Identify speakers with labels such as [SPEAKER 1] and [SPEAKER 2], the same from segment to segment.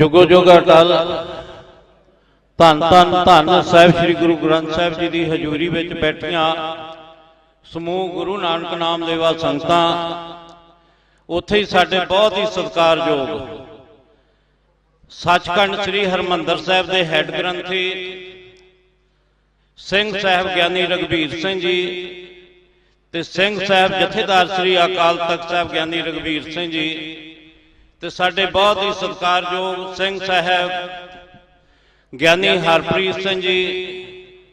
[SPEAKER 1] ਜੁਗੋ ਜੁਗ ਅਟਲ। ਧੰਨ ਧੰਨ ਧੰਨ ਸਾਹਿਬ ਸ੍ਰੀ ਗੁਰੂ ਗ੍ਰੰਥ ਸਾਹਿਬ ਜੀ ਦੀ ਹਜ਼ੂਰੀ ਵਿੱਚ ਬੈਠੀਆਂ ਸਮੂਹ ਗੁਰੂ ਨਾਨਕ ਨਾਮ ਦੇਵਾ ਸੰਗਤਾਂ। ਉੱਥੇ ਹੀ ਸਾਡੇ ਬਹੁਤ ਹੀ ਸਤਿਕਾਰਯੋਗ ਸੱਚਖੰਡ ਸ੍ਰੀ ਹਰਮੰਦਰ ਸਾਹਿਬ ਦੇ ਹੈੱਡ ਗ੍ਰੰਥੀ ਸਿੰਘ ਸਾਹਿਬ ਗਿਆਨੀ ਰਗਵੀਰ ਸਿੰਘ ਜੀ ਤੇ ਸਿੰਘ ਸਾਹਿਬ ਜਥੇਦਾਰ ਸ੍ਰੀ ਅਕਾਲ ਤਖਤ ਸਾਹਿਬ ਗਿਆਨੀ ਰਗਵੀਰ ਸਿੰਘ ਜੀ ਤੇ ਸਾਡੇ ਬਹੁਤ ਹੀ ਸਤਿਕਾਰਯੋਗ ਸਿੰਘ ਸਾਹਿਬ, ਗਿਆਨੀ ਹਰਪ੍ਰੀਤ ਸਿੰਘ ਜੀ,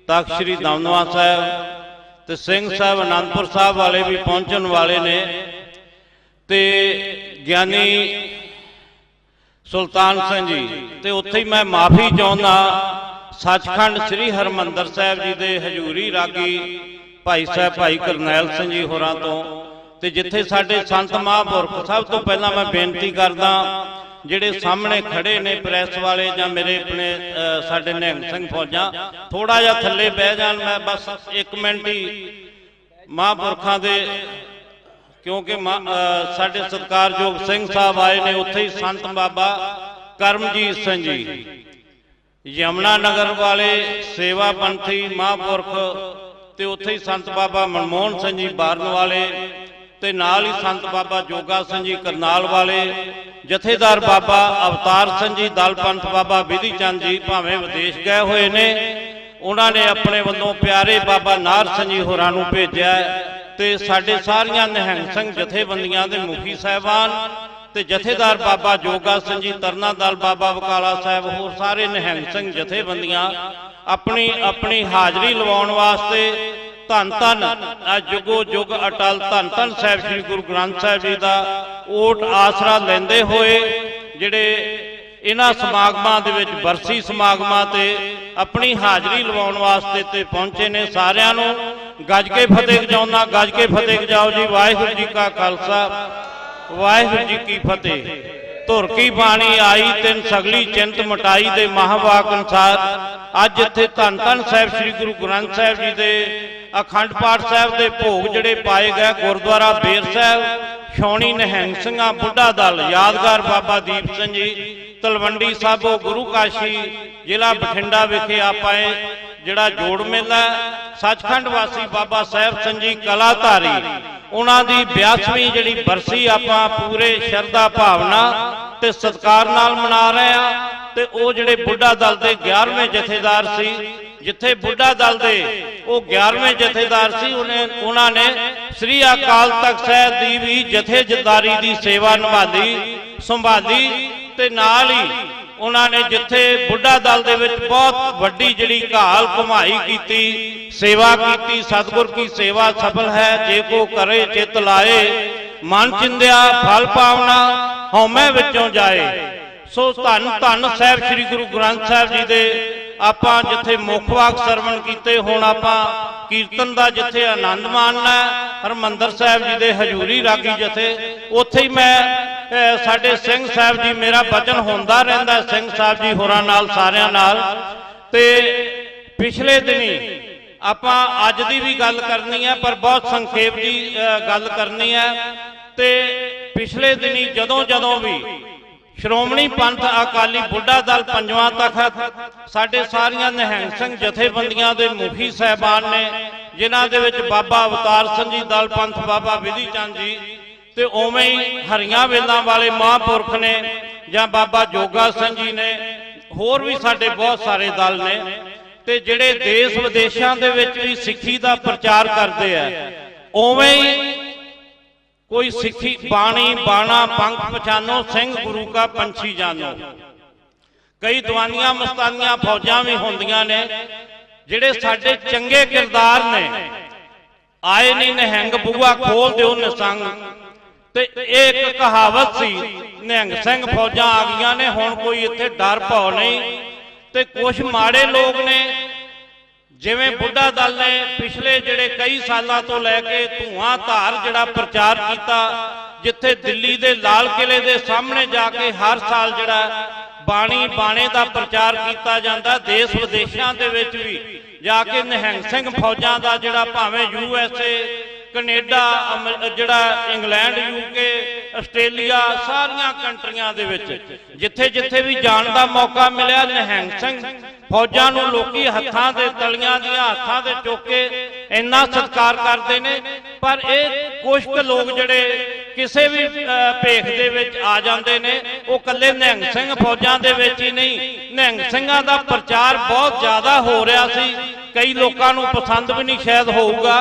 [SPEAKER 1] ਤਖਤ ਸ੍ਰੀ ਦਮਦਮਾ ਸਾਹਿਬ ਤੇ ਸਿੰਘ ਸਾਹਿਬ ਅਨੰਦਪੁਰ ਸਾਹਿਬ ਵਾਲੇ ਵੀ ਪਹੁੰਚਣ ਵਾਲੇ ਨੇ ਤੇ ਗਿਆਨੀ ਸੁਲਤਾਨ ਸਿੰਘ ਜੀ, ਤੇ ਉੱਥੇ ਹੀ ਮੈਂ ਮਾਫੀ ਚਾਹੁੰਦਾ, ਸੱਚਖੰਡ ਸ੍ਰੀ ਹਰਮੰਦਰ ਸਾਹਿਬ ਜੀ ਦੇ ਹਜ਼ੂਰੀ ਰਾਗੀ ਭਾਈ ਸਾਹਿਬ ਭਾਈ ਕਰਨੈਲ ਸਿੰਘ ਜੀ ਹੋਰਾਂ ਤੋਂ। ਤੇ ਜਿੱਥੇ ਸਾਡੇ ਸੰਤ ਮਹਾਂਪੁਰਖ, ਸਭ ਤੋਂ ਪਹਿਲਾਂ ਮੈਂ ਬੇਨਤੀ ਕਰਦਾ, ਜਿਹੜੇ ਸਾਹਮਣੇ ਖੜੇ ਨੇ ਪ੍ਰੈਸ ਵਾਲੇ ਜਾਂ ਮੇਰੇ ਆਪਣੇ ਸਾਡੇ ਨਿਹੰਗ ਸਿੰਘ ਫੌਜਾਂ ਥੋੜਾ ਜਿਹਾ ਥੱਲੇ ਬਹਿ ਜਾਣ, ਮੈਂ ਬਸ 1 ਮਿੰਟ ਹੀ ਮਹਾਂਪੁਰਖਾਂ ਦੇ, ਕਿਉਂਕਿ ਸਾਡੇ ਸਤਿਕਾਰਯੋਗ ਸਿੰਘ ਸਾਹਿਬ ਆਏ ਨੇ, ਉੱਥੇ ਹੀ ਸੰਤ ਬਾਬਾ ਕਰਮਜੀਤ ਸਿੰਘ ਜੀ। ਯਮਨਾ ਨਗਰ ਵਾਲੇ ਸੇਵਾ ਪੰਥੀ ਮਹਾਂਪੁਰਖ ਤੇ ਉੱਥੇ ਹੀ ਸੰਤ ਬਾਬਾ ਮਨਮੋਹਨ ਸਿੰਘ ਜੀ ਬਾਰਨ ਵਾਲੇ ਤੇ ਨਾਲ ਹੀ ਸੰਤ ਬਾਬਾ ਜੋਗਾ ਸਿੰਘ ਜੀ ਕਰਨਾਲ ਵਾਲੇ, ਜਥੇਦਾਰ ਬਾਬਾ ਅਵਤਾਰ ਸਿੰਘ ਜੀ, ਦਲ ਪੰਥ ਬਾਬਾ ਵਿਧੀ ਚੰਦ ਜੀ, ਭਾਵੇਂ ਵਿਦੇਸ਼ ਗਏ ਹੋਏ ਨੇ, ਉਹਨਾਂ ਨੇ ਆਪਣੇ ਵੱਲੋਂ ਪਿਆਰੇ ਬਾਬਾ ਨਾਰ ਸਿੰਘ ਜੀ ਹੋਰਾਂ ਨੂੰ ਭੇਜਿਆ ਤੇ ਸਾਡੇ ਸਾਰੀਆਂ ਨਿਹੰਗ ਸਿੰਘ ਜਥੇਬੰਦੀਆਂ ਦੇ ਮੁਖੀ ਸਾਹਿਬਾਨ ਤੇ ਜਥੇਦਾਰ ਬਾਬਾ ਜੋਗਾ ਸਿੰਘ ਜੀ, ਤਰਨਾ ਦਲ ਬਾਬਾ ਬਕਾਲਾ ਸਾਹਿਬ, ਹੋਰ ਸਾਰੇ ਨਿਹੰਗ ਸਿੰਘ ਜਥੇਬੰਦੀਆਂ ਆਪਣੀ ਆਪਣੀ ਹਾਜ਼ਰੀ ਲਵਾਉਣ ਵਾਸਤੇ ਧੰਨ ਧੰਨ। ਆ ਜੁਗੋ ਜੁਗ ਅਟਲ ਧੰਨ ਧੰਨ ਸਾਹਿਬ ਸ੍ਰੀ ਗੁਰੂ ਗ੍ਰੰਥ ਸਾਹਿਬ ਜੀ ਦਾ ਓਟ ਆਸਰਾ ਲੈਂਦੇ ਹੋਏ ਜਿਹੜੇ ਇਹਨਾਂ ਸਮਾਗਮਾਂ ਦੇ ਵਿੱਚ ਬਰਸੀ ਸਮਾਗਮਾਂ ਤੇ ਆਪਣੀ ਹਾਜ਼ਰੀ ਲਵਾਉਣ ਵਾਸਤੇ ਤੇ ਪਹੁੰਚੇ ਨੇ ਸਾਰਿਆਂ ਨੂੰ। ਗੱਜ ਕੇ ਫਤਿਹ ਗਜਾਉਣਾ ਗੱਜ ਕੇ ਫਤਿਹ ਗਜਾਓ ਜੀ। ਵਾਹਿਗੁਰੂ ਜੀ ਕਾ ਖਾਲਸਾ, ਵਾਹਿਗੁਰੂ ਜੀ ਕੀ ਫਤਿਹ। ਧੁਰ ਕੀ ਬਾਣੀ ਆਈ ਤਿੰਨ ਸਗਲੀ ਚਿੰਤ ਮਟਾਈ ਦੇ ਮਹਾਵਾਕ ਅਨਸਾਰ। ਅੱਜ ਇੱਥੇ ਧੰਨ ਧੰਨ ਸਾਹਿਬ ਸ੍ਰੀ ਗੁਰੂ ਗ੍ਰੰਥ ਸਾਹਿਬ ਜੀ ਦੇ ਅਖੰਡ ਪਾਠ ਸਾਹਿਬ ਦੇ ਭੋਗ ਜਿਹੜੇ ਪਾਏ ਗਏ ਗੁਰਦੁਆਰਾ ਬੇਰ ਸਾਹਿਬ ਛੌਣੀ ਨਿਹੰਗ ਸਿੰਘਾਂ, ਬੁੱਢਾ ਦਲ, ਯਾਦਗਾਰ ਬਾਬਾ ਦੀਪ ਸਿੰਘ ਜੀ, ਤਲਵੰਡੀ ਸਾਬੋ, ਗੁਰੂ ਕਾਸ਼ੀ, ਜ਼ਿਲ੍ਹਾ ਬਠਿੰਡਾ ਵਿਖੇ ਆਪਾਏ ਜਿਹੜਾ ਜੋੜ ਮੇਲਾ, ਸੱਚਖੰਡ ਵਾਸੀ ਬਾਬਾ ਸਾਹਿਬ ਸਿੰਘ ਜੀ, ਕਲਾਧਾਰੀ, ਉਹਨਾਂ ਦੀ 82ਵੀਂ ਜਿਹੜੀ ਬਰਸੀ ਆਪਾਂ ਪੂਰੇ ਸ਼ਰਧਾ ਭਾਵਨਾ ਤੇ ਸਤਿਕਾਰ ਨਾਲ ਮਨਾ ਰਹੇ ਆ ਤੇ ਉਹ ਜਿਹੜੇ ਬੁੱਢਾ ਦਲ ਦੇ 11ਵੇਂ ਜਥੇਦਾਰ ਸੀ ਜਿੱਥੇ ਬੁੱਢਾ ਦਲ ਦੇ ਉਹ 11ਵੇਂ ਜਥੇਦਾਰ ਸੀ, ਉਹਨੇ ਉਹਨਾਂ ਨੇ ਸ੍ਰੀ ਅਕਾਲ ਤਖਤ ਸਾਹਿਬ ਦੀ ਵੀ ਜਥੇਦਾਰੀ ਦੀ ਸੇਵਾ ਨਿਭਾਲੀ, ਸੰਭਾਲੀ ਤੇ ਨਾਲ ਹੀ ਉਹਨਾਂ ਨੇ ਜਿੱਥੇ ਬੁੱਢਾ ਦਲ ਦੇ ਵਿੱਚ ਬਹੁਤ ਵੱਡੀ ਜਿਹੜੀ ਘਾਲ ਕਮਾਈ ਕੀਤੀ, ਸੇਵਾ ਕੀਤੀ, ਸਤਿਗੁਰ ਕੀ ਸੇਵਾ ਸਫਲ ਹੈ, ਜੇ ਕੋ ਕਰੇ ਚਿਤ ਲਾਏ, ਮਨ ਚਿੰਦਿਆ ਫਲ ਪਾਵਨਾ ਹਉਮੈ ਵਿੱਚੋਂ ਜਾਏ। ਸੋ ਧੰਨ ਧੰਨ ਸਾਹਿਬ, ਸ੍ਰੀ ਗੁਰੂ ਗ੍ਰੰਥ ਸਾਹਿਬ ਜੀ ਦੇ ਆਪਾਂ ਜਿੱਥੇ ਮੁੱਖ ਵਾਕ ਸਰਵਣ ਕੀਤੇ ਹੁਣ ਆਪਾਂ ਕੀਰਤਨ ਦਾ ਜਿੱਥੇ ਆਨੰਦ ਮਾਣਨਾ ਹੈ, ਹਰਮੰਦਰ ਸਾਹਿਬ ਜੀ ਦੇ ਹਜ਼ੂਰੀ ਰਾਗੀ ਜਥੇ ਉੱਥੇ ਹੀ ਮੈਂ ਸਾਡੇ ਸਿੰਘ ਸਾਹਿਬ ਜੀ ਮੇਰਾ ਬਚਨ ਹੁੰਦਾ ਰਹਿੰਦਾ ਸਿੰਘ ਸਾਹਿਬ ਜੀ ਹੋਰਾਂ ਨਾਲ ਸਾਰਿਆਂ ਨਾਲ। ਤੇ ਪਿਛਲੇ ਦਿਨੀ ਆਪਾਂ ਅੱਜ ਦੀ ਵੀ ਗੱਲ ਕਰਨੀ ਹੈ ਪਰ ਬਹੁਤ ਸੰਖੇਪ ਦੀ ਗੱਲ ਕਰਨੀ ਹੈ। ਤੇ ਪਿਛਲੇ ਦਿਨੀ ਜਦੋਂ ਜਦੋਂ ਵੀ ਸ਼੍ਰੋਮਣੀ ਪੰਥ ਅਕਾਲੀ ਬੁੱਢਾ ਦਲ ਪੰਜਵਾਂ ਤਖਤ ਸਾਡੇ ਸਾਰੀਆਂ ਨਿਹੰਗ ਸਿੰਘ ਜਥੇਬੰਦੀਆਂ ਦੇ ਮੁਖੀ ਸਹਿਬਾਨ ਨੇ ਜਿਨ੍ਹਾਂ ਦੇ ਵਿੱਚ ਬਾਬਾ ਅਵਤਾਰ ਸਿੰਘ ਜੀ ਦਲ ਪੰਥ ਬਾਬਾ ਵਿਧੀ ਚੰਦ ਜੀ ਤੇ ਉਵੇਂ ਹੀ ਹਰੀਆਂ ਵੇਲਾਂ ਵਾਲੇ ਮਹਾਂਪੁਰਖ ਨੇ ਜਾਂ ਬਾਬਾ ਜੋਗਾ ਸਿੰਘ ਜੀ ਨੇ ਹੋਰ ਵੀ ਸਾਡੇ ਬਹੁਤ ਸਾਰੇ ਦਲ ਨੇ ਤੇ ਜਿਹੜੇ ਦੇਸ਼ ਵਿਦੇਸ਼ਾਂ ਦੇ ਵਿੱਚ ਵੀ ਸਿੱਖੀ ਦਾ ਪ੍ਰਚਾਰ ਕਰਦੇ ਆ। ਉਵੇਂ ਹੀ ਕੋਈ ਸਿੱਖੀ ਬਾਣੀ, ਬਾਣਾ, ਪੰਖ ਪਛਾਨੋ, ਸਿੰਘ, ਗੁਰੂ ਕਾ ਪੰਛੀ ਜਾਨੋ। ਕਈ ਦਵਾਨੀਆਂ, ਮਸਤਾਨੀਆਂ ਫੌਜਾਂ ਵੀ ਹੁੰਦੀਆਂ ਨੇ, ਜਿਹੜੇ ਸਾਡੇ ਚੰਗੇ ਕਿਰਦਾਰ ਨੇ। ਆਏ ਨਹੀਂ ਨਿਹੰਗ ਬੂਆ ਖੋਲ ਦਿਓ ਨਿਸੰਗ। ਤੇ ਇਹ ਇੱਕ ਕਹਾਵਤ ਸੀ, ਨਿਹੰਗ ਸਿੰਘ ਫੌਜਾਂ ਆ ਗਈਆਂ ਨੇ, ਹੁਣ ਕੋਈ ਇੱਥੇ ਡਰ ਭੌ ਨਹੀਂ। ਤੇ ਕੁਝ ਮਾੜੇ ਲੋਕ ਨੇ ਜਿਵੇਂ ਬੁੱਢਾ ਦਲ ਨੇ ਪਿਛਲੇ ਜਿਹੜੇ ਕਈ ਸਾਲਾਂ ਤੋਂ ਲੈ ਕੇ ਧੂਆਂ ਧਾਰ ਜਿਹੜਾ ਪ੍ਰਚਾਰ ਕੀਤਾ ਜਿੱਥੇ ਦਿੱਲੀ ਦੇ ਲਾਲ ਕਿਲੇ ਦੇ ਸਾਹਮਣੇ ਜਾ ਕੇ ਹਰ ਸਾਲ ਜਿਹੜਾ ਬਾਣੀ ਬਾਣੇ ਦਾ ਪ੍ਰਚਾਰ ਕੀਤਾ ਜਾਂਦਾ ਦੇਸ਼ ਵਿਦੇਸ਼ਾਂ ਦੇ ਵਿੱਚ ਵੀ। ਜਾ ਕੇ ਨਿਹੰਗ ਸਿੰਘ ਫੌਜਾਂ ਦਾ ਜਿਹੜਾ ਭਾਵੇਂ ਯੂ ਐਸ ਏ ਕੈਨੇਡਾ ਜਿਹੜਾ ਇੰਗਲੈਂਡ ਯੂਕੇ ਆਸਟ੍ਰੇਲੀਆ, ਸਾਰੀਆਂ ਕੰਟਰੀਆਂ ਦੇ ਵਿੱਚ ਜਿੱਥੇ ਜਿੱਥੇ ਵੀ ਜਾਣ ਦਾ ਮੌਕਾ ਮਿਲਿਆ, ਨਿਹੰਗ ਸਿੰਘ ਫੌਜਾਂ ਨੂੰ ਲੋਕੀ ਹੱਥਾਂ ਦੇ, ਤਲੀਆਂ ਦੀਆਂ ਹੱਥਾਂ ਦੇ ਚੁੱਕ ਇੰਨਾ ਸਤਿਕਾਰ ਕਰਦੇ ਨੇ, ਪਰ ਇਹ ਕੁਝ ਕੁ ਲੋਕ ਜਿਹੜੇ ਕਿਸੇ ਵੀ ਭੇਖ ਦੇ ਵਿੱਚ ਆ ਜਾਂਦੇ ਨੇ, ਉਹ ਕੱਲੇ ਨਿਹੰਗ ਸਿੰਘ ਫੌਜਾਂ ਦੇ ਵਿੱਚ ਹੀ ਨਹੀਂ, ਨਿਹੰਗ ਸਿੰਘਾਂ ਦਾ ਪ੍ਰਚਾਰ ਬਹੁਤ ਜ਼ਿਆਦਾ ਹੋ ਰਿਹਾ ਸੀ। ਕਈ ਲੋਕਾਂ ਨੂੰ ਪਸੰਦ ਵੀ ਨਹੀਂ ਸ਼ਾਇਦ ਹੋਊਗਾ।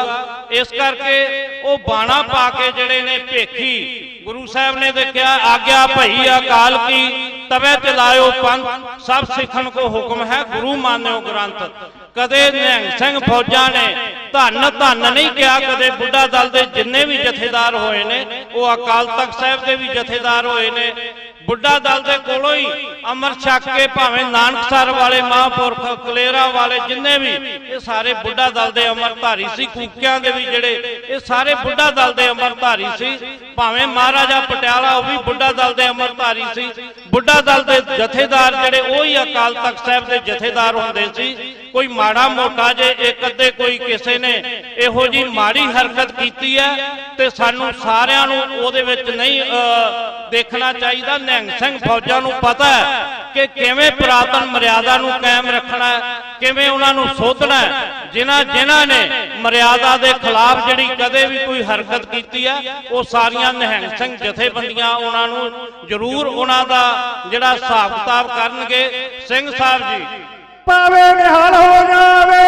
[SPEAKER 1] ਇਸ ਕਰਕੇ ਉਹ ਬਾਣਾ ਪਾ ਕੇ ਜਿਹੜੇ ਨੇ ਭੇਖੀ, ਗੁਰੂ ਸਾਹਿਬ ਨੇ ਤੇ ਕਿਹਾ ਆਗਿਆ ਭਈ ਅਕਾਲ ਕੀ, ਤਵੇ ਚਲਾਇਓ ਪੰਥ, ਸਭ ਸਿੱਖਣ ਕੋ ਹੁਕਮ ਹੈ, ਗੁਰੂ ਮਾਨਿਓ ਗ੍ਰੰਥ। ਕਦੇ ਨਿਹੰਗ ਸਿੰਘ ਫੌਜਾਂ ਨੇ ਧੰਨ ਧੰਨ ਨਹੀਂ ਕਿਹਾ, ਕਦੇ ਬੁੱਢਾ ਦਲ ਦੇ ਜਿੰਨੇ ਵੀ ਜਥੇਦਾਰ ਹੋਏ ਨੇ, ਉਹ ਅਕਾਲ ਤਖਤ ਸਾਹਿਬ ਦੇ ਵੀ ਜਥੇਦਾਰ ਹੋਏ ਨੇ ਬੁੱਢਾ ਦਲ ਦੇ ਕੋਲੋਂ ਹੀ ਅੰਮ੍ਰਿਤ ਛਕ ਕੇ ਭਾਵੇਂ ਨਾਨਕਸਰ ਵਾਲੇ, ਮਹਾਂਪੁਰਖ, ਕਲੇਰਾ ਵਾਲੇ ਜਿੰਨੇ ਵੀ, ਇਹ ਸਾਰੇ ਬੁੱਢਾ ਦਲ ਦੇ ਅੰਮ੍ਰਿਤਧਾਰੀ ਸੀ, ਕੂਕਿਆਂ ਦੇ ਵੀ ਜਿਹੜੇ, ਇਹ ਸਾਰੇ ਬੁੱਢਾ ਦਲ ਦੇ ਅੰਮ੍ਰਿਤਧਾਰੀ ਸੀ। ਭਾਵੇਂ ਮਹਾਰਾਜਾ ਪਟਿਆਲਾ, ਉਹ ਵੀ ਬੁੱਢਾ ਦਲ ਦੇ ਅੰਮ੍ਰਿਤਧਾਰੀ ਸੀ। ਬੁੱਢਾ ਦਲ ਦੇ ਜਥੇਦਾਰ ਜਿਹੜੇ, ਉਹ ਹੀ ਅਕਾਲ ਤਖਤ ਸਾਹਿਬ ਦੇ ਜਥੇਦਾਰ ਹੁੰਦੇ ਸੀ। ਕੋਈ ਮਾੜਾ ਮੋਟਾ ਜੇ ਇੱਕ ਅੱਧੇ ਕੋਈ ਕਿਸੇ ਨੇ ਇਹੋ ਜੀ ਮਾੜੀ ਹਰਕਤ ਕੀਤੀ ਹੈ ਤੇ ਸਾਨੂੰ ਸਾਰਿਆਂ ਨੂੰ ਉਹਦੇ ਵਿੱਚ ਨਹੀਂ ਦੇਖਣਾ ਚਾਹੀਦਾ। ਨਿਹੰਗ ਸਿੰਘ ਫੌਜਾਂ ਨੂੰ ਪਤਾ ਹੈ ਕਿ ਕਿਵੇਂ ਪੁਰਾਤਨ ਮਰਿਆਦਾ ਨੂੰ ਕਾਇਮ ਰੱਖਣਾ ਹੈ, ਕਿਵੇਂ ਉਹਨਾਂ ਨੂੰ ਸੋਧਣਾ ਹੈ। ਜਿਨ੍ਹਾਂ ਜਿਨ੍ਹਾਂ ਨੇ ਮਰਿਆਦਾ ਦੇ ਖਿਲਾਫ ਜਿਹੜੀ ਕਦੇ ਵੀ ਕੋਈ ਹਰਕਤ ਕੀਤੀ ਹੈ ਉਹ ਸਾਰੀਆਂ ਨਿਹੰਗ ਸਿੰਘ ਜਥੇਬੰਦੀਆਂ ਉਹਨਾਂ ਨੂੰ ਜ਼ਰੂਰ ਉਹਨਾਂ ਦਾ ਜਿਹੜਾ ਹਿਸਾਬ ਕਿਤਾਬ ਕਰਨਗੇ। ਸਿੰਘ ਸਾਹਿਬ ਜੀ।
[SPEAKER 2] ਪਾਵੇ ਨਿਹਾਲ ਹੋ ਜਾਵੇ।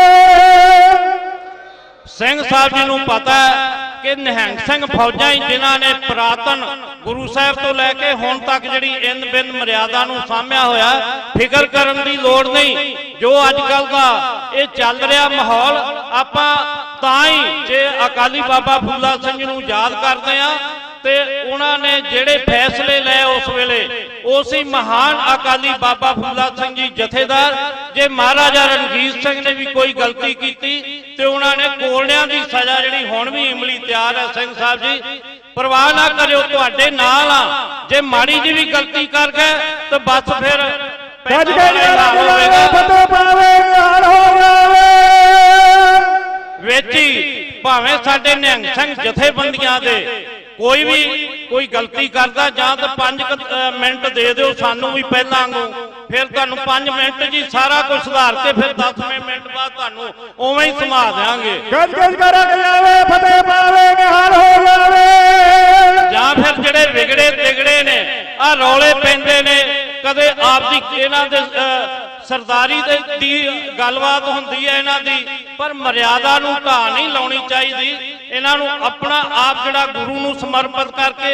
[SPEAKER 1] ਸਿੰਘ ਸਾਹਿਬ ਜੀ ਨੂੰ ਪਤਾ ਹੈ ਕਿ ਨਿਹੰਗ ਸਿੰਘ ਫੌਜਾਂ ਹੀ ਜਿਨ੍ਹਾਂ ਨੇ ਪ੍ਰਾਤਨ ਗੁਰੂ ਸਾਹਿਬ ਤੋਂ ਲੈ ਕੇ ਹੁਣ ਤੱਕ ਜਿਹੜੀ ਇਨ ਬਿਨ ਮਰਿਆਦਾ ਨੂੰ ਸਾਂਭਿਆ ਹੋਇਆ ਫਿਕਰ ਕਰਨ ਦੀ ਲੋੜ ਨਹੀਂ। ਜੋ ਅੱਜ ਕੱਲ ਦਾ ਇਹ ਚੱਲ ਰਿਹਾ ਮਾਹੌਲ ਆਪਾਂ ਤਾਂ ਹੀ ਜੇ ਅਕਾਲੀ ਬਾਬਾ ਫੂਲਾ ਸਿੰਘ ਨੂੰ ਯਾਦ ਕਰਦੇ ਆ ਤੇ ਉਹਨਾਂ ਨੇ ਜਿਹੜੇ ਫੈਸਲੇ ਲਏ ਉਸ ਵੇਲੇ ਉਸੇ ਮਹਾਨ ਅਕਾਲੀ ਬਾਬਾ ਫੂਲਾ ਸਿੰਘ ਜੀ ਜਥੇਦਾਰ ਜੇ ਮਹਾਰਾਜਾ ਰਣਜੀਤ ਸਿੰਘ ਨੇ ਵੀ ਕੋਈ ਗਲਤੀ ਕੀਤੀ ਤੇ ਉਹਨਾਂ ਨੇ ਕੋਲੜਿਆਂ ਦੀ ਸਜ਼ਾ ਜਿਹੜੀ ਹੁਣ ਵੀ ਇਮਲੀ ਤਿਆਰ ਹੈ ਸਿੰਘ ਸਾਹਿਬ ਜੀ ਪਰਵਾਹ ਨਾ ਕਰਿਓ ਤੁਹਾਡੇ ਨਾਲ ਆ ਜੇ ਮਾੜੀ ਜੀ ਵੀ ਗਲਤੀ ਕਰ ਗਏ ਤਾਂ ਬਸ ਫਿਰ
[SPEAKER 2] ਨਿਹਾਲ
[SPEAKER 1] ਹੋਵੇਗਾ।
[SPEAKER 2] ਫਤਿਹ
[SPEAKER 1] ਭਾਵੇਂ ਸਾਡੇ ਨਿਹੰਗ ਸਿੰਘ ਜਥੇਬੰਦੀਆਂ ਦੇ ਕੋਈ ਵੀ ਕੋਈ ਗਲਤੀ ਕਰਦਾ ਜਾਂ ਤਾਂ 5 ਮਿੰਟ ਦੇ ਦਿਓ ਸਾਨੂੰ ਵੀ ਪਹਿਲਾਂ ਵਾਂਗੂ। ਫਿਰ ਤੁਹਾਨੂੰ 5 ਮਿੰਟ ਜੀ ਸਾਰਾ ਕੁਝ ਸੁਧਾਰ ਕੇ ਫਿਰ 10ਵੇਂ ਮਿੰਟ ਬਾਅਦ ਤੁਹਾਨੂੰ ਉਵੇਂ ਹੀ ਸਮਾ ਦੇਵਾਂਗੇ
[SPEAKER 2] ਗੱਜ ਗੱਜ ਕਰ ਜਾਵੇ ਫਤਿਹ ਪਾਵੇ ਨਿਹਾਲ ਹੋ ਜਾਵੇ।
[SPEAKER 1] ਜਾਂ ਫਿਰ ਜਿਹੜੇ ਵਿਗੜੇ ਤਿਗੜੇ ਨੇ ਆ ਰੌਲੇ ਪੈਂਦੇ ਨੇ ਕਦੇ ਆਪ ਦੀ ਇਹਨਾਂ ਦੇ ਸਰਦਾਰੀ ਦੇ ਦੀ ਗੱਲਬਾਤ ਹੁੰਦੀ ਹੈ ਇਹਨਾਂ ਦੀ, ਪਰ ਮਰਿਆਦਾ ਨੂੰ ਘਾਹ ਨਹੀਂ ਲਾਉਣੀ ਚਾਹੀਦੀ। ਇਹਨਾਂ ਨੂੰ ਆਪਣਾ ਆਪ ਜਿਹੜਾ ਗੁਰੂ ਨੂੰ ਸਮਰਪਿਤ ਕਰਕੇ,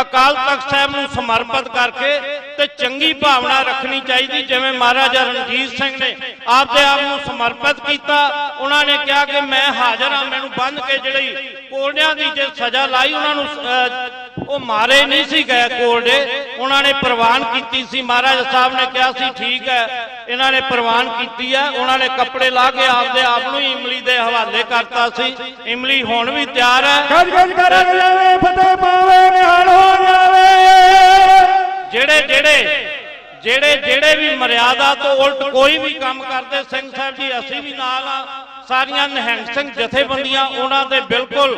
[SPEAKER 1] ਅਕਾਲ ਤਖਤ ਸਾਹਿਬ ਨੂੰ ਸਮਰਪਿਤ ਕਰਕੇ ਤੇ ਚੰਗੀ ਭਾਵਨਾ ਰੱਖਣੀ ਚਾਹੀਦੀ, ਜਿਵੇਂ ਮਹਾਰਾਜਾ ਰਣਜੀਤ ਸਿੰਘ ਨੇ ਆਪਦੇ ਆਪ ਨੂੰ ਸਮਰਪਿਤ ਕੀਤਾ। ਉਹਨਾਂ ਨੇ ਕਿਹਾ ਕਿ ਮੈਂ ਹਾਜ਼ਰ ਹਾਂ, ਮੈਨੂੰ ਬੰਦ ਕੇ ਜਿਹੜੀ ਕੋਲਡਿਆਂ ਦੀ ਜੇ ਸਜ਼ਾ ਲਾਈ, ਉਹਨਾਂ ਨੂੰ ਉਹ ਮਾਰੇ ਨਹੀਂ ਸੀ ਗਏ ਕੋਲਡੇ ਉਹਨਾਂ ਨੇ ਪ੍ਰਵਾਨ ਕੀਤੀ ਸੀ। ਮਹਾਰਾਜ ਸਾਹਿਬ ਨੇ ਕਿਹਾ ਸੀ ਠੀਕ ਹੈ। ਇਹਨਾਂ ਨੇ ਪ੍ਰਵਾਨ ਕੀਤੀ ਹੈ। ਉਹਨਾਂ ਨੇ ਕੱਪੜੇ ਲਾ ਕੇ ਆਪਦੇ ਆਪ ਨੂੰ ਹੀ ਇਮਲੀ ਦੇ ਹਵਾਲੇ ਕਰਤਾ ਸੀ। ਇਮਲੀ ਹੁਣ ਵੀ ਤਿਆਰ ਹੈ।
[SPEAKER 2] ਗੱਜ ਗੱਜ ਕਰ ਜਾਵੇ ਫਤਿਹ ਪਾਵੇ ਨਿਹਾਲ ਹੋ ਜਾਵੇ।
[SPEAKER 1] ਜਿਹੜੇ ਜਿਹੜੇ ਜਿਹੜੇ ਜਿਹੜੇ ਵੀ ਮਰਿਆਦਾ ਤੋਂ ਉਲਟ ਕੋਈ ਵੀ ਕੰਮ ਕਰਦੇ ਸਿੰਘ ਸਾਹਿਬ ਜੀ ਅਸੀਂ ਵੀ ਨਾਲ ਆ ਸਾਰੀਆਂ ਨਿਹੰਗ ਸਿੰਘ ਜਥੇਬੰਦੀਆਂ ਉਹਨਾਂ ਦੇ ਬਿਲਕੁਲ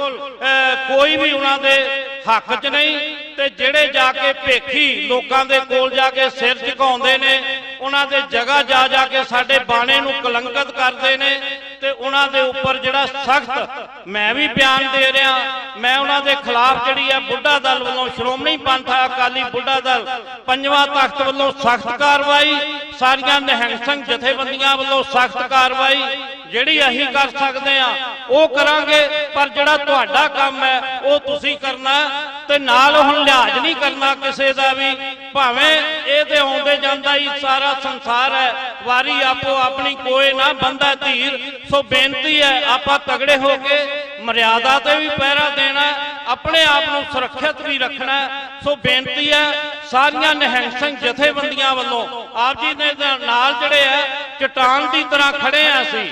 [SPEAKER 1] ਕੋਈ ਵੀ ਉਹਨਾਂ ਦੇ ਹੱਕ 'ਚ ਨਹੀਂ ਤੇ ਜਿਹੜੇ ਜਾ ਕੇ ਭੇਖੀ ਲੋਕਾਂ ਦੇ ਕੋਲ ਜਾ ਕੇ ਸਿਰ ਝੁਕਾਉਂਦੇ ਨੇ, ਉਹਨਾਂ ਦੇ ਜਗ੍ਹਾ ਜਾ ਜਾ ਕੇ ਸਾਡੇ ਬਾਣੇ ਨੂੰ ਕਲੰਕਿਤ ਕਰਦੇ ਨੇ ਤੇ ਉਹਨਾਂ ਦੇ ਉੱਪਰ ਜਿਹੜਾ ਸਖਤ ਮੈਂ ਵੀ ਬਿਆਨ ਦੇ ਰਿਹਾ, ਮੈਂ ਉਹਨਾਂ ਦੇ ਖਿਲਾਫ ਜਿਹੜੀ ਹੈ ਬੁੱਢਾ ਦਲ ਵੱਲੋਂ ਸ਼੍ਰੋਮਣੀ ਪੰਥ ਅਕਾਲੀ ਬੁੱਢਾ ਦਲ ਪੰਜਵਾਂ ਤਖਤ ਵੱਲੋਂ ਸਖਤ ਕਾਰਵਾਈ, ਸਾਰੀਆਂ ਨਿਹੰਗ ਸਿੰਘ ਜਥੇਬੰਦੀਆਂ ਵੱਲੋਂ ਸਖਤ ਕਾਰਵਾਈ ਜਿਹੜੀ ਅਸੀਂ ਕਰ ਸਕਦੇ ਆ ਉਹ ਕਰਾਂਗੇ, ਪਰ ਜਿਹੜਾ ਤੁਹਾਡਾ ਕੰਮ ਹੈ, ਉਹ ਤੁਸੀਂ ਕਰਨਾ ਤੇ ਨਾਲ ਹੁਣ ਲਿਹਾਜ਼ ਨਹੀਂ ਕਰਨਾ ਕਿਸੇ ਦਾ ਵੀ। ਭਾਵੇਂ ਇਹ ਤੇ ਆਉਂਦੇ ਜਾਂਦਾ ਹੀ ਸਾਰਾ ਸੰਸਾਰ ਹੈ, ਵਾਰੀ ਆਪੋ ਆਪਣੀ ਕੋਏ ਨਾ ਬੰਦਾ ਧੀਰ, ਸੋ ਬੇਨਤੀ ਹੈ, ਆਪਾਂ ਤਗੜੇ ਹੋ ਕੇ ਮਰਿਆਦਾ ਤੇ ਵੀ ਪਹਿਰਾ ਦੇਣਾ ਆਪਣੇ ਆਪ ਨੂੰ ਸੁਰੱਖਿਅਤ ਵੀ ਰੱਖਣਾ ਸੋ ਬੇਨਤੀ ਹੈ, ਸਾਰੀਆਂ ਨਿਹੰਗ ਸਿੰਘ ਜਥੇਬੰਦੀਆਂ ਵੱਲੋਂ ਆਪ ਜੀ ਦੇ ਨਾਲ ਜਿਹੜੇ ਹੈ, ਚਟਾਨ ਦੀ ਤਰ੍ਹਾਂ ਖੜੇ ਆ ਅਸੀਂ।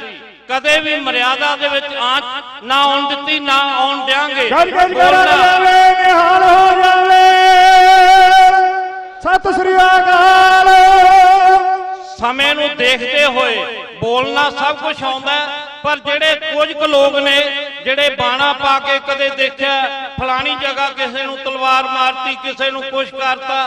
[SPEAKER 1] ਕਦੇ ਵੀ ਮਰਿਆਦਾ ਦੇ ਵਿੱਚ ਆਂਚ ਨਾ ਆਉਣ ਦਿੱਤੀ ਨਾ ਆਉਣ
[SPEAKER 2] ਕਰ। ਜਾਵੇ ਨਿਹਾਲ ਹੋ ਜਾਵੇ ਸਤਿ ਸ੍ਰੀ ਅਕਾਲ।
[SPEAKER 1] ਸਮੇਂ ਨੂੰ ਦੇਖਦੇ ਹੋਏ ਬੋਲਣਾ ਸਭ ਕੁਝ ਆਉਂਦਾ ਪਰ ਜਿਹੜੇ ਕੁਝ ਕੁ ਲੋਕ ਨੇ ਜਿਹੜੇ ਬਾਣਾ ਪਾ ਕੇ ਕਦੇ ਦੇਖਿਆ ਫਲਾਣੀ ਜਗ੍ਹਾ ਕਿਸੇ ਨੂੰ ਤਲਵਾਰ ਮਾਰਤੀ ਕਿਸੇ ਨੂੰ ਕੁਛ ਕਰਤਾ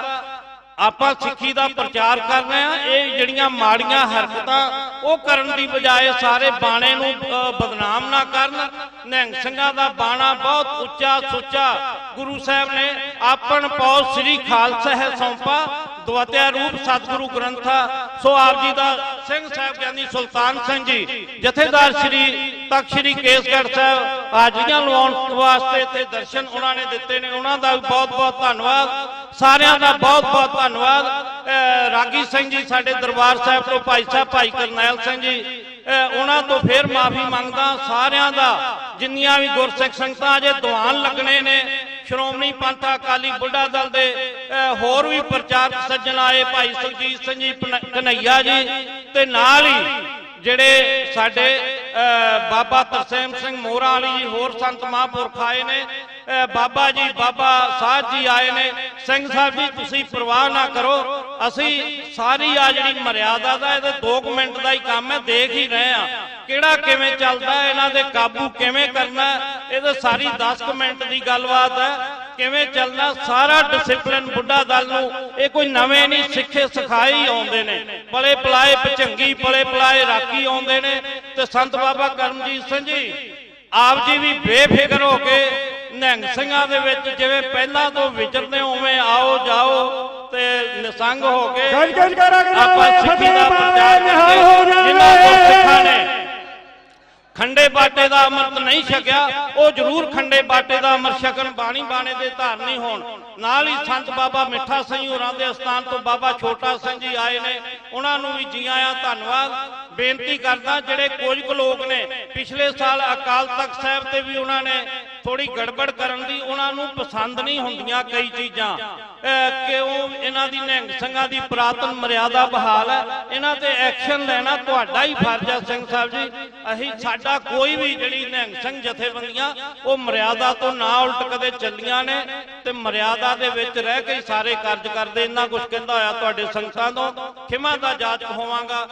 [SPEAKER 1] ਆਪਾਂ ਸਿੱਖੀ ਦਾ ਪ੍ਰਚਾਰ ਕਰ ਰਹੇ ਆ ਇਹ ਜਿਹੜੀਆਂ ਮਾੜੀਆਂ ਹਰਕਤਾਂ ਉਹ ਕਰਨ ਦੀ ਬਜਾਏ ਸਾਰੇ ਬਾਣੇ ਨੂੰ ਬਦਨਾਮ ਨਾ ਕਰਨ। ਨਿਹੰਗ ਸਿੰਘਾਂ ਦਾ ਬਾਣਾ ਬਹੁਤ ਉੱਚਾ ਸੁੱਚਾ ਗੁਰੂ ਸਾਹਿਬ ਨੇ ਆਪਣ ਪੌ ਸ੍ਰੀ ਖਾਲਸਾ ਹੈ ਸੌਂਪਾ ਦਵਤਿਆ ਰੂਪ ਸਤਿਗੁਰੂ ਗ੍ਰੰਥਾ। ਸੋ ਆਪ ਜੀ ਦਾ ਸਿੰਘ ਸਾਹਿਬ ਗਿਆਨੀ ਸੁਲਤਾਨ ਸਿੰਘ ਜੀ, ਜਥੇਦਾਰ ਸ੍ਰੀ ਤਖਤ ਸ੍ਰੀ ਕੇਸਗੜ੍ਹ ਸਾਹਿਬ, ਹਾਜ਼ਰੀਆਂ ਲਵਾਉਣ ਵਾਸਤੇ ਇੱਥੇ ਦਰਸ਼ਨ ਉਹਨਾਂ ਨੇ ਦਿੱਤੇ ਨੇ, ਉਹਨਾਂ ਦਾ ਵੀ ਬਹੁਤ ਬਹੁਤ ਧੰਨਵਾਦ। ਸਾਰਿਆਂ ਦਾ ਬਹੁਤ ਬਹੁਤ ਧੰਨਵਾਦ। ਰਾਗੀ ਸਿੰਘ ਜੀ ਸਾਡੇ ਦਰਬਾਰ ਸਾਹਿਬ ਤੋਂ ਭਾਈ ਸਾਹਿਬ ਭਾਈ ਕਰਨੈਲ ਸਿੰਘ ਜੀ। ਉਹਨਾਂ ਤੋਂ ਫੇਰ ਮਾਫੀ ਮੰਗਦਾ ਸਾਰਿਆਂ ਦਾ ਜਿੰਨੀਆਂ ਵੀ ਗੁਰਸਿੱਖ ਸੰਗਤਾਂ ਅਜੇ ਦੁਆਨ ਲੱਗਣੇ ਨੇ ਸ਼੍ਰੋਮਣੀ ਪੰਥ ਅਕਾਲੀ ਬੁੱਢਾ ਦਲ ਦੇ ਹੋਰ ਵੀ ਪ੍ਰਚਾਰਕ ਸੱਜਣ ਆਏ ਭਾਈ ਸੁਖਜੀਤ ਸਿੰਘ ਜੀ ਪਨ- ਜੀ ਤੇ ਨਾਲ ਹੀ ਜਿਹੜੇ ਸਾਡੇ ਅਹ, ਬਾਬਾ ਤਰਸੇਮ ਸਿੰਘ ਮੋਹਰਾ ਵਾਲੀ ਜੀ ਹੋਰ ਸੰਤ ਮਹਾਂਪੁਰਖ ਆਏ ਨੇ। ਬਾਬਾ ਜੀ, ਬਾਬਾ ਸਾਧ ਜੀ ਆਏ ਨੇ। ਸਿੰਘ ਸਾਹਿਬ ਜੀ, ਤੁਸੀਂ ਪਰਵਾਹ ਨਾ ਕਰੋ। ਅਸੀਂ ਸਾਰੀ ਆ ਜਿਹੜੀ ਮਰਿਆਦਾ ਦਾ, ਇਹਦੇ 2 ਮਿੰਟ ਦਾ ਹੀ ਕੰਮ ਹੈ, ਦੇਖ ਹੀ ਰਹੇ ਆ ਕਿਹੜਾ ਕਿਵੇਂ ਚੱਲਦਾ, ਇਹਨਾਂ ਦੇ ਕਾਬੂ ਕਿਵੇਂ ਕਰਨਾ, ਇਹਦੇ ਸਾਰੀ 10 ਮਿੰਟ ਦੀ ਗੱਲਬਾਤ ਹੈ। ਕਿਵੇਂ ਚੱਲਣਾ, ਸਾਰਾ ਡਿਸਪਲਿਨ ਬੁੱਢਾ ਦਲ ਨੂੰ, ਇਹ ਕੋਈ ਨਵੇਂ ਨਹੀਂ, ਸਿੱਖੇ ਸਿਖਾਏ ਹੀ ਆਉਂਦੇ ਨੇ। ਬਲੇ ਪਲਾਏ ਪਚੰਗੀ ਬਲੇ ਪਲਾਏ ਰਾਖੀ ਆਉਂਦੇ ਨੇ। ਤੇ ਸੰਤ ਬਾਬਾ ਕਰਮਜੀਤ ਸਿੰਘ ਜੀ, ਆਪ ਜੀ ਵੀ ਬੇਫਿਕਰ ਹੋ ਕੇ ਨਿਹੰਗ ਸਿੰਘਾਂ ਦੇ ਵਿੱਚ ਜਿਵੇਂ ਪਹਿਲਾਂ ਤੋਂ ਵਿਚਰਦੇ ਉਵੇਂ ਆਓ ਜਾਓ ਤੇ ਨਿਸੰਗ ਹੋ ਕੇ ਆਪਾਂ ਸਿੱਖੀ ਦਾ ਪ੍ਰਚਾਰ ਕਰਦੇ ਜਿਨ੍ਹਾਂ ਸਿੱਖਾਂ ਨੇ। ਖੰਡੇ ਬਾਟੇ ਦਾ ਅੰਮ੍ਰਿਤ ਨਹੀਂ ਛਕਿਆ ਉਹ ਜ਼ਰੂਰ ਖੰਡੇ ਬਾਟੇ ਦਾ ਅੰਮ੍ਰਿਤ ਛਕਣ ਬਾਣੀ ਬਾਣੇ ਦੇ ਧਾਰਨੀ ਹੋਣ। ਨਾਲ ਹੀ ਸੰਤ ਬਾਬਾ ਮਿੱਠਾ ਸਿੰਘ ਹੋਰਾਂ ਦੇ ਸਥਾਨ ਤੋਂ ਬਾਬਾ ਛੋਟਾ ਸਿੰਘ ਜੀ ਆਏ ਨੇ ਉਹਨਾਂ ਨੂੰ ਵੀ ਜੀ ਆਇਆਂ ਧੰਨਵਾਦ। ਬੇਨਤੀ ਕਰਦਾ ਜਿਹੜੇ ਕੁਝ ਕੁ ਲੋਕ ਨੇ ਪਿਛਲੇ ਸਾਲ ਅਕਾਲ ਤਖਤ ਸਾਹਿਬ ਤੇ ਵੀ ਉਹਨਾਂ ਨੇ ਥੋੜੀ ਗੜਬੜ ਕਰਨ ਦੀ ਉਹਨਾਂ ਨੂੰ ਪਸੰਦ ਨਹੀਂ ਹੁੰਦੀਆਂ ਕਈ ਚੀਜ਼ਾਂ। ਅਹ ਕਿਉਂ? ਇਹਨਾਂ ਦੀ ਨਿਹੰਗ ਸਿੰਘਾਂ ਦੀ ਪ੍ਰਾਤਨ ਮਰਿਆਦਾ ਬਹਾਲ ਹੈ। ਇਹਨਾਂ ਤੇ ਐਕਸ਼ਨ ਲੈਣਾ ਤੁਹਾਡਾ ਹੀ ਫਰਜ਼ ਹੈ ਸਿੰਘ ਸਾਹਿਬ ਜੀ। ਅਸੀਂ ਸਾਡਾ ਕੋਈ ਵੀ ਜਿਹੜੀ ਨਿਹੰਗ ਸਿੰਘ ਜਥੇਬੰਦੀਆਂ, ਉਹ ਮਰਿਆਦਾ ਤੋਂ ਨਾ ਉਲਟ ਕਦੇ ਚੱਲੀਆਂ ਨੇ ਤੇ ਮਰਿਆਦਾ ਦੇ ਵਿੱਚ ਰਹਿ ਕੇ ਸਾਰੇ ਕਾਰਜ ਕਰਦੇ। ਇੰਨਾ ਕੁਝ ਕਹਿੰਦਾ ਹੋਇਆ ਤੁਹਾਡੇ ਸੰਗਤਾਂ ਤੋਂ। ਖਿਮਾ ਦਾ ਜਾਚ ਹੋਵਾਂਗਾ।